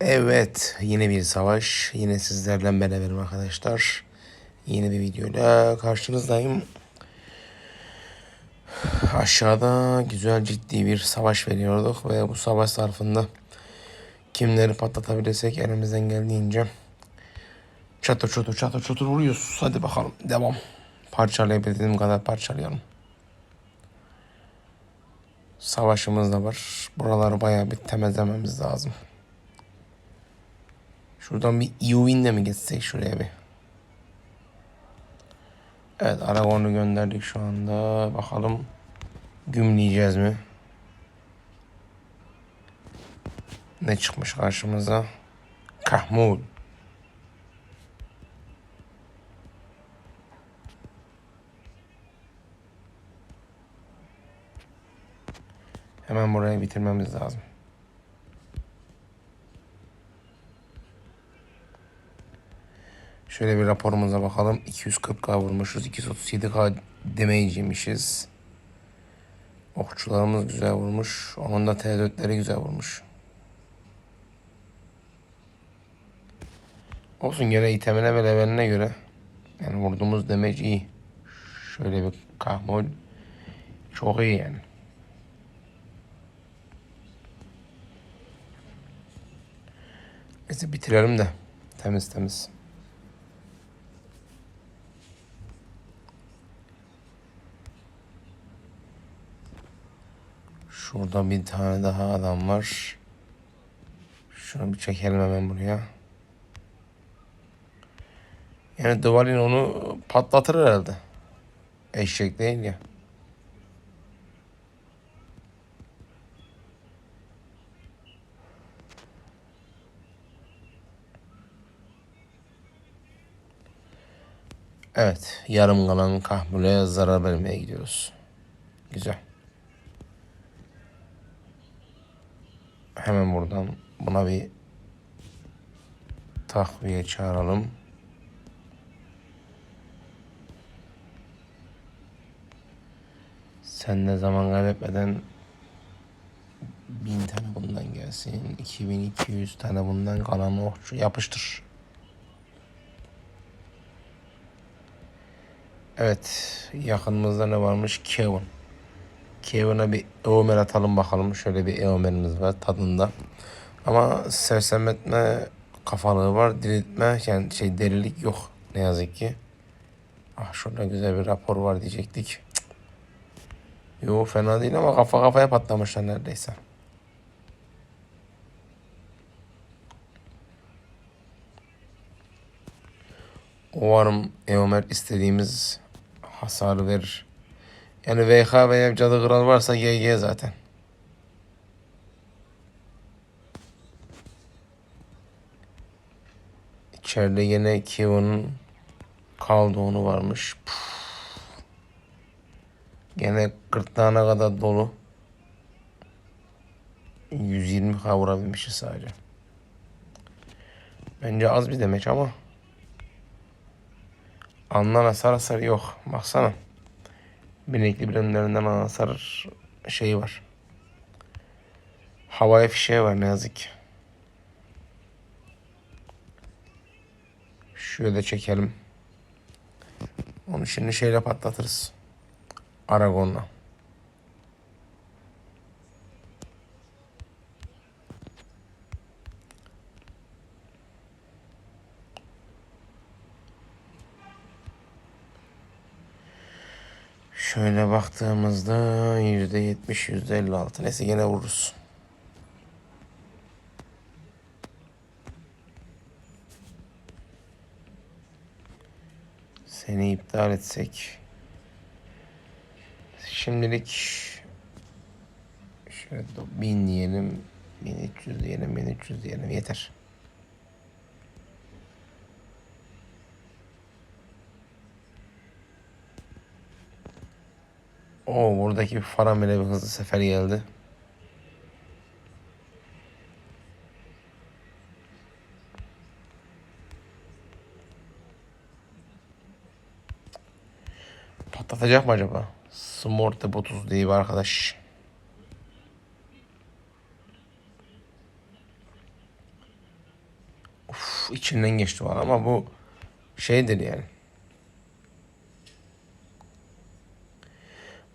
Evet, yine bir savaş. Yine sizlerle beraberim arkadaşlar. Yeni bir videoyla karşınızdayım. Aşağıda güzel ciddi bir savaş veriyorduk ve bu savaş zarfında kimleri patlatabilirsek elimizden geldiğince çatır çatır çatır çatır vuruyoruz. Hadi bakalım devam. Parçalayabildiğim kadar parçalayalım. Savaşımız da var. Buraları bayağı bir temizlememiz lazım. Şuradan bir Ewin'le mi geçsek şuraya bir? Evet Aragorn'u gönderdik şu anda. Bakalım gümleyeceğiz mi? Ne çıkmış karşımıza? Kahmul. Hemen burayı bitirmemiz lazım. Şöyle bir raporumuza bakalım. 240k vurmuşuz. 237k damage. Okçularımız güzel vurmuş. Onun da T4'leri güzel vurmuş. Olsun gene itemine ve leveline göre. Yani vurduğumuz damage iyi. Şöyle bir kahmol. Çok iyi yani. Neyse bitirelim de. Temiz temiz. Şurada bir tane daha adam var. Şunu bir çekelim hemen buraya. Yani Dvalin onu patlatır herhalde. Eşek değil ya. Evet, yarım kalan kahmule zarar vermeye gidiyoruz. Güzel. Hemen buradan buna bir takviye çağıralım. Sen de zaman kaybetmeden bin tane bundan gelsin. 2200 tane bundan kalan okçu yapıştır. Evet yakınımızda ne varmış? Kevin. Kevin'a bir Eomer atalım bakalım. Şöyle bir Eomer'imiz var tadında. Ama sersemletme kafalığı var. Diriltme yani şey delilik yok ne yazık ki. Ah şurada güzel bir rapor var diyecektik. Yo fena değil ama kafa kafaya patlamışlar neredeyse. Umarım Eomer istediğimiz hasarı verir. Yani VH veya Cadı Kral varsa GG zaten. İçeride yine Kiva'nın kaldığını varmış. Puf. Gene gırtlağına kadar dolu. 120 k vurabilmişiz sadece. Bence az bir demek ama. Anlan hasar hasar yok. Baksana. Binekli birimlerinden hasar şeyi var. Havaya fişeği var ne yazık ki. Şöyle çekelim. Onu şimdi şeyle patlatırız. Aragon'la. Şöyle baktığımızda yüzde yetmiş, yüzde elli altı. Neyse yine vururuz. Seni iptal etsek. Şimdilik şöyle 1000 diyelim, 1300 diyelim, 1300 diyelim yeter. O buradaki bir Faramele bir hızlı sefer geldi. Patlatacak mı acaba? Smorte 30 diye bir arkadaş. içinden geçti var ama bu şeydir yani.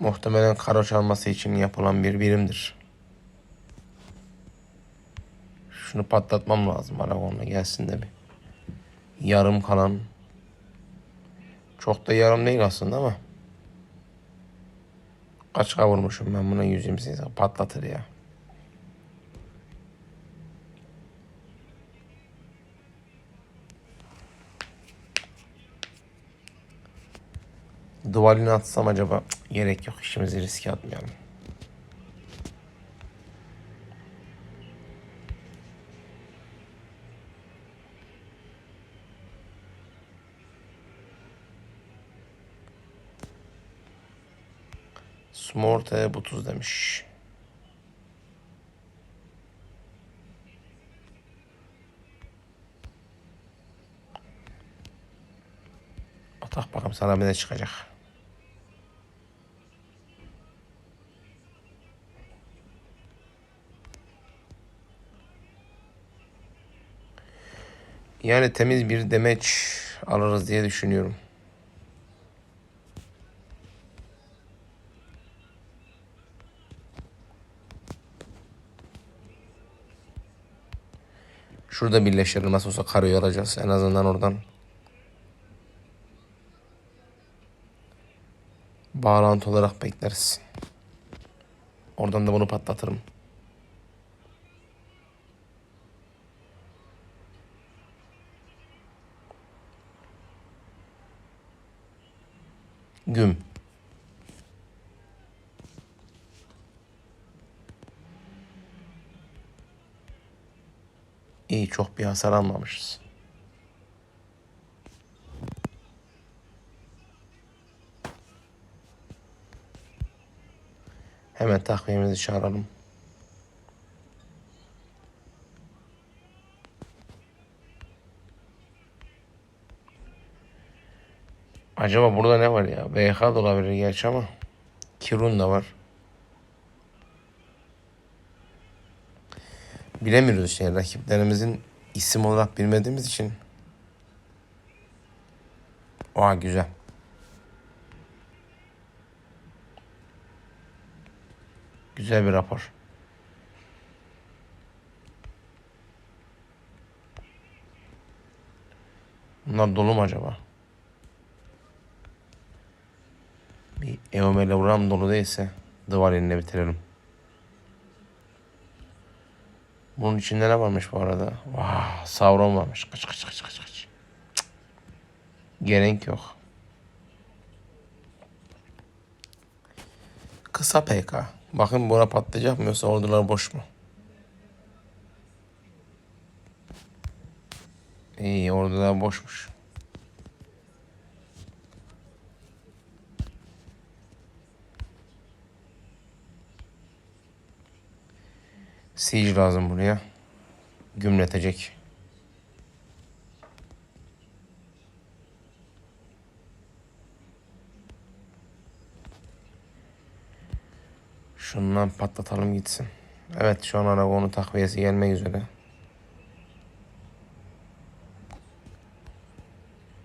Muhtemelen karo çalması için yapılan bir birimdir. Şunu patlatmam lazım Aragon'la gelsin de bir. Yarım kalan. Çok da yarım değil aslında ama. Kaç kavurmuşum ben buna 128 patlatır ya. Duvalini atsam acaba? Cık, gerek yok işimizi riske atmayalım. Smorte bu tuz demiş. Atak bakalım sana bir ne çıkacak. Yani temiz bir demeç alırız diye düşünüyorum. Şurada birleştirelim nasıl olsa karıyı alacağız en azından oradan. Bağlantı olarak bekleriz. Oradan da bunu patlatırım. Güm. İyi çok bir hasar almamışız. Hemen takviyemizi çağıralım. Acaba burada ne var ya? BH da olabilir gerçi ama. Kirun da var. Bilemiyoruz işte rakiplerimizin isim olarak bilmediğimiz için. Oha güzel. Güzel bir rapor. Bunlar dolu mu acaba? Bir Eomele vuram dolu değilse duvar eline bitirelim. Bunun içinde ne varmış bu arada? Vah, Sauron varmış. Kaç kaç kaç kaç kaç. Gerek yok. Kısa PK. Bakın buna patlayacak mı yoksa ordular boş mu? İyi ordular boşmuş. Siege lazım buraya. Gümletecek. Şundan patlatalım gitsin. Evet şu an Aragon'un takviyesi gelmek üzere.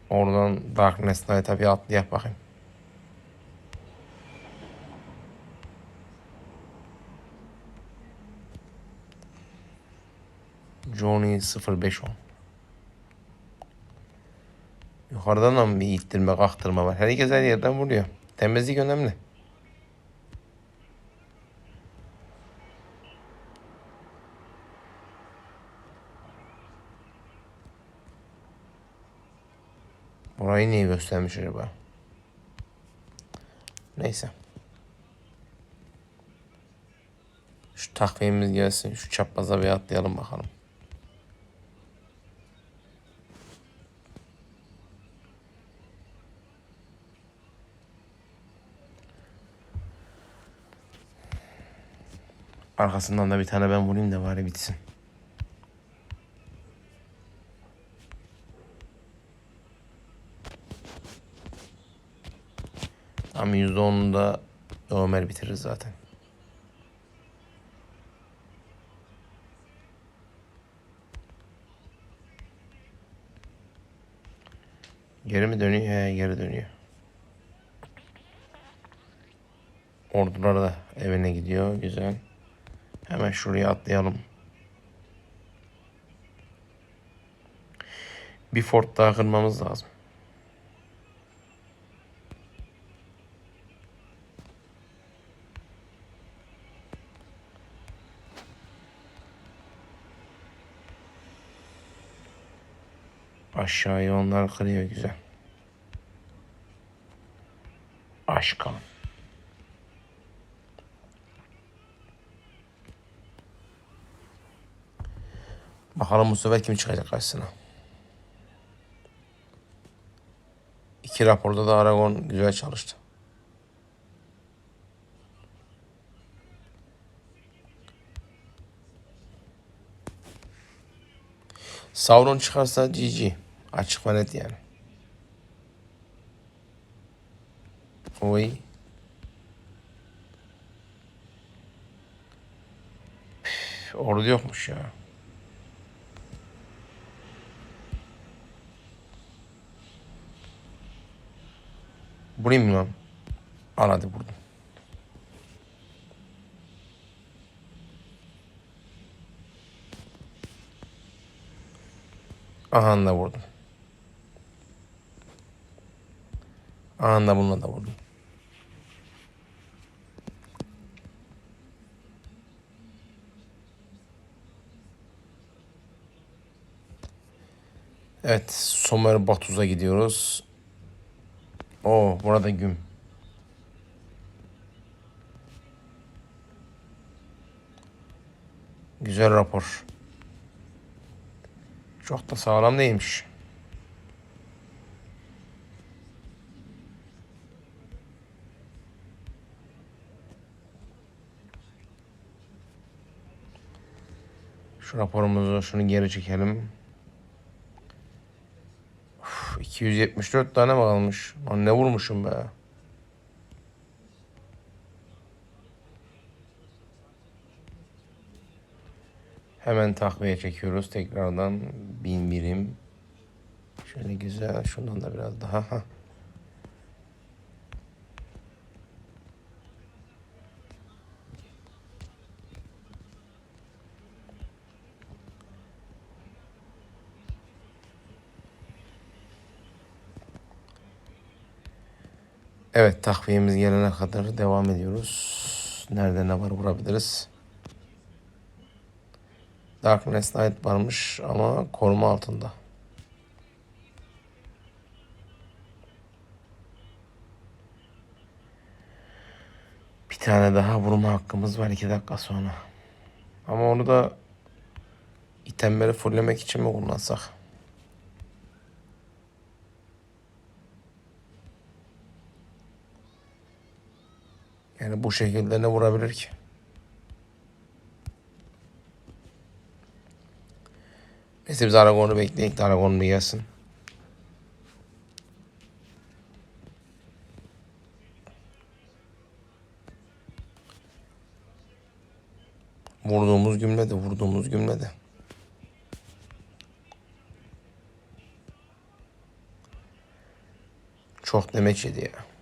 Oradan Darkness Knight'a bir atlayak bakayım. Johnny 0510. Yukarıdan da bir ittirme kaktırma var? Herkes her yerden vuruyor. Temizlik önemli. Burayı niye göstermiş acaba? Neyse. Şu takviyemiz gelsin. Şu çapraza bir atlayalım bakalım. Arkasından da bir tane ben vurayım da bari bitsin. Ama %10'unu da Ömer bitirir zaten. Geri mi dönüyor? He, geri dönüyor. Ordular da evine gidiyor. Güzel. Hemen şuraya atlayalım. Bir fort daha kırmamız lazım. Aşağıya onlar kırıyor güzel. Aşkan. Bakalım bu sefer kim çıkacak karşısına. İki raporda da Aragon güzel çalıştı. Sauron çıkarsa GG. Açık ve net yani. Oy. Ordu yokmuş ya. Vurayım mı? Al hadi vurdum. Aha da vurdum. Aha da bununla da vurdum. Evet, Somer Batuz'a gidiyoruz. Oo, burada güm. Güzel rapor. Çok da sağlam değilmiş. Şu raporumuzu şunu geri çekelim. Uf, 274 tane mi kalmış? Lan ne vurmuşum be. Hemen takviye çekiyoruz tekrardan bin birim. Şöyle güzel şundan da biraz daha. Hah. Evet takviyemiz gelene kadar devam ediyoruz. Nerede ne var vurabiliriz. Darkness Knight varmış ama koruma altında. Bir tane daha vurma hakkımız var iki dakika sonra. Ama onu da itemleri fulllemek için mi kullansak? Yani bu şekilde ne vurabilir ki? Neyse biz Aragon'u bekleyin. Aragon bir gelsin. Vurduğumuz gümledi, vurduğumuz gümledi. Çok demeç yedi ya.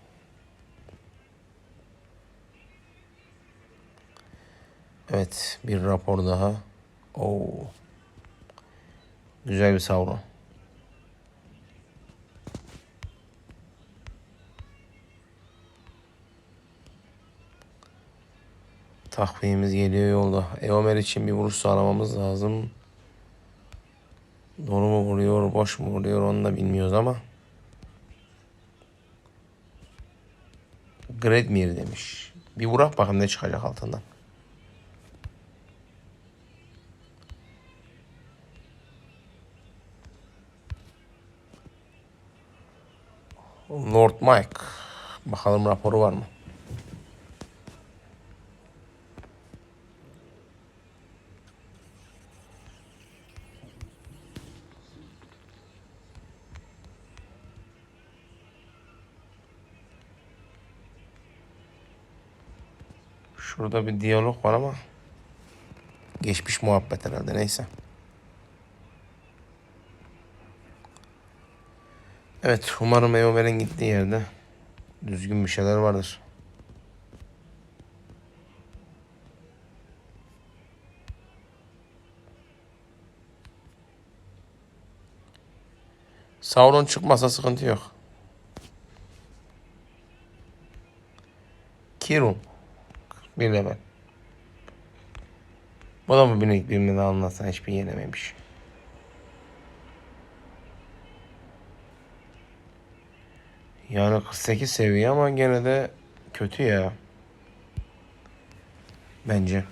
Evet, bir rapor daha. Oo. Güzel bir Sauron. Takviyemiz geliyor yolda. Eomer için bir vuruş sağlamamız lazım. Doğru mu vuruyor, boş mu vuruyor onu da bilmiyoruz ama. Gredmir demiş. Bir vurak bakın ne çıkacak altından. Lord Mike. Bakalım raporu var mı? Şurada bir diyalog var ama geçmiş muhabbet herhalde neyse. Evet umarım Eomer'in gittiği yerde düzgün bir şeyler vardır. Sauron çıkmasa sıkıntı yok. Kirun. Bir level. Bu da mı binek birini de anlatsan hiçbir yenememiş. Yani 48 seviye ama gene de kötü ya. Bence.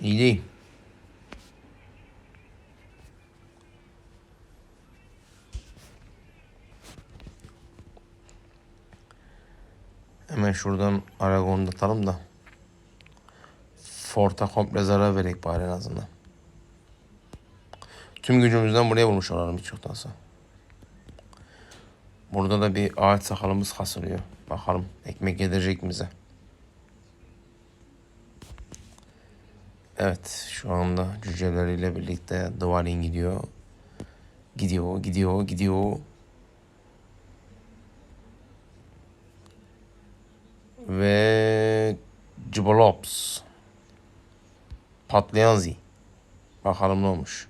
İyi değil. Hemen şuradan Aragon'u da atalım da. Fort'a komple zarar verek bari en azından. Tüm gücümüzden buraya vurmuş olalım hiç yoktansa. Burada da bir ağaç sakalımız kasılıyor. Bakalım ekmek yedirecek mi bize. Evet şu anda cüceleriyle birlikte Dwalin gidiyor. Gidiyor, gidiyor, gidiyor. Ve Cibolops. Patlayan Z. Bakalım ne olmuş.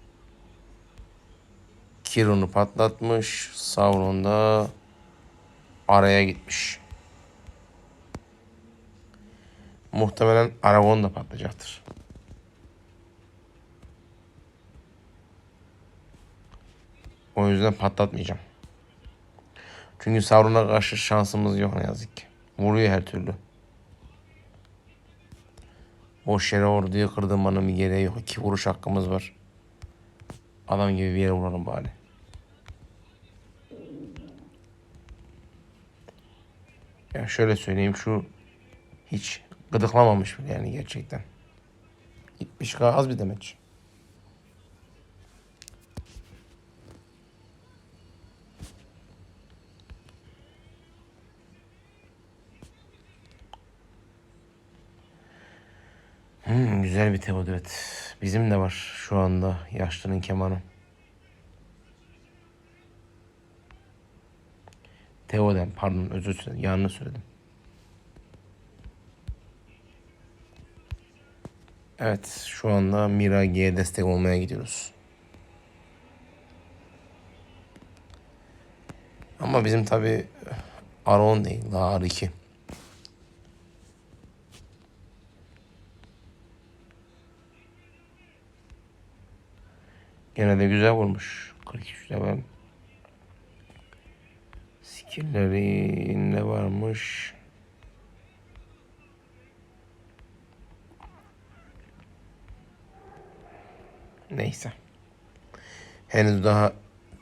Kirun'u patlatmış. Sauron da araya gitmiş. Muhtemelen Aragorn da patlayacaktır. O yüzden patlatmayacağım. Çünkü Sauron'a karşı şansımız yok ne yazık ki. Vuruyor her türlü. Boş yere orduyu kırdırmanın bir gereği yok. İki vuruş hakkımız var. Adam gibi bir yere vuralım bari. Ya şöyle söyleyeyim şu hiç gıdıklamamış bile yani gerçekten. 70k az bir demeç. Hmm, güzel bir teod evet. Bizim de var şu anda yaşlının kemanı. Teoden pardon özür dilerim yanlış söyledim. Evet şu anda Mirage'ye destek olmaya gidiyoruz. Ama bizim tabi Aron değil daha R2. Gene de güzel vurmuş. 43 level. Skill'leri ne varmış? Neyse. Henüz daha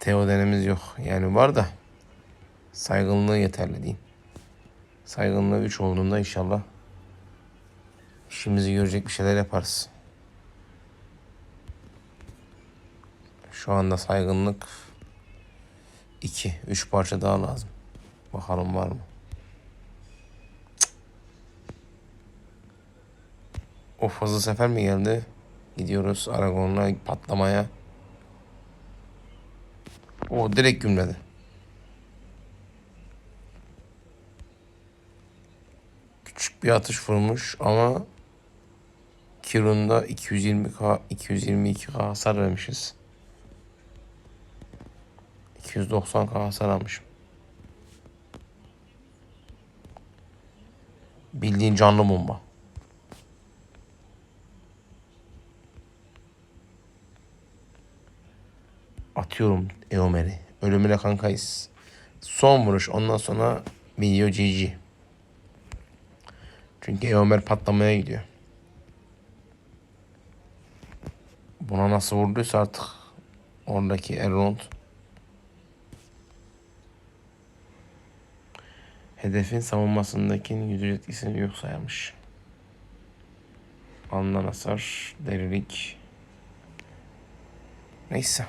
teodenimiz yok. Yani var da saygınlığı yeterli değil. Saygınlığı 3 olduğunda inşallah işimizi görecek bir şeyler yaparız. Şu anda saygınlık 2, 3 parça daha lazım. Bakalım var mı? Cık. Of hızlı sefer mi geldi? Gidiyoruz Aragon'la patlamaya. O direkt gümledi. Küçük bir atış vurmuş ama Kirun'da 220k 222k hasar vermişiz. 290k hasar almışım. Bildiğin canlı bomba. Atıyorum Eomer'i. Ölümüne kankayız. Son vuruş. Ondan sonra video GG. Çünkü Eomer patlamaya gidiyor. Buna nasıl vurduysa artık oradaki Elrond hedefin savunmasındaki yüzü etkisini yok saymış. Alınan hasar, derilik. Neyse.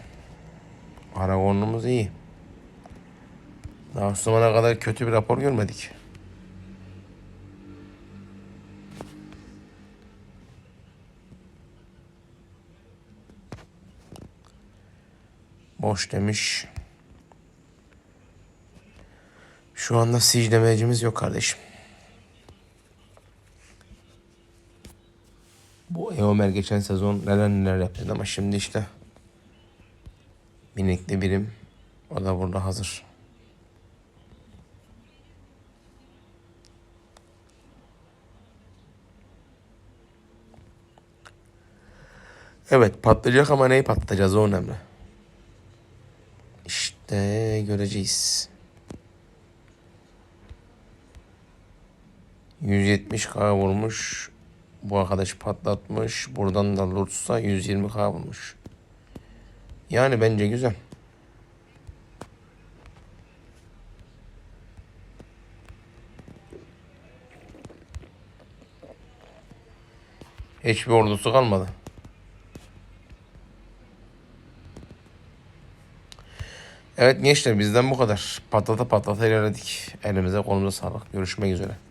Aragorn'umuz iyi. Daha şu kadar kötü bir rapor görmedik. Boş demiş. Şu anda siege demecimiz yok kardeşim. Bu Eomer geçen sezon neler neler yaptı ama şimdi işte minikli birim o da burada hazır. Evet patlayacak ama neyi patlatacağız o önemli. İşte göreceğiz. 170k vurmuş. Bu arkadaş patlatmış. Buradan da Lurtz'a 120k vurmuş. Yani bence güzel. Hiçbir ordusu kalmadı. Evet gençler bizden bu kadar. Patlata patlata ilerledik. Elimize kolumuza sağlık. Görüşmek üzere.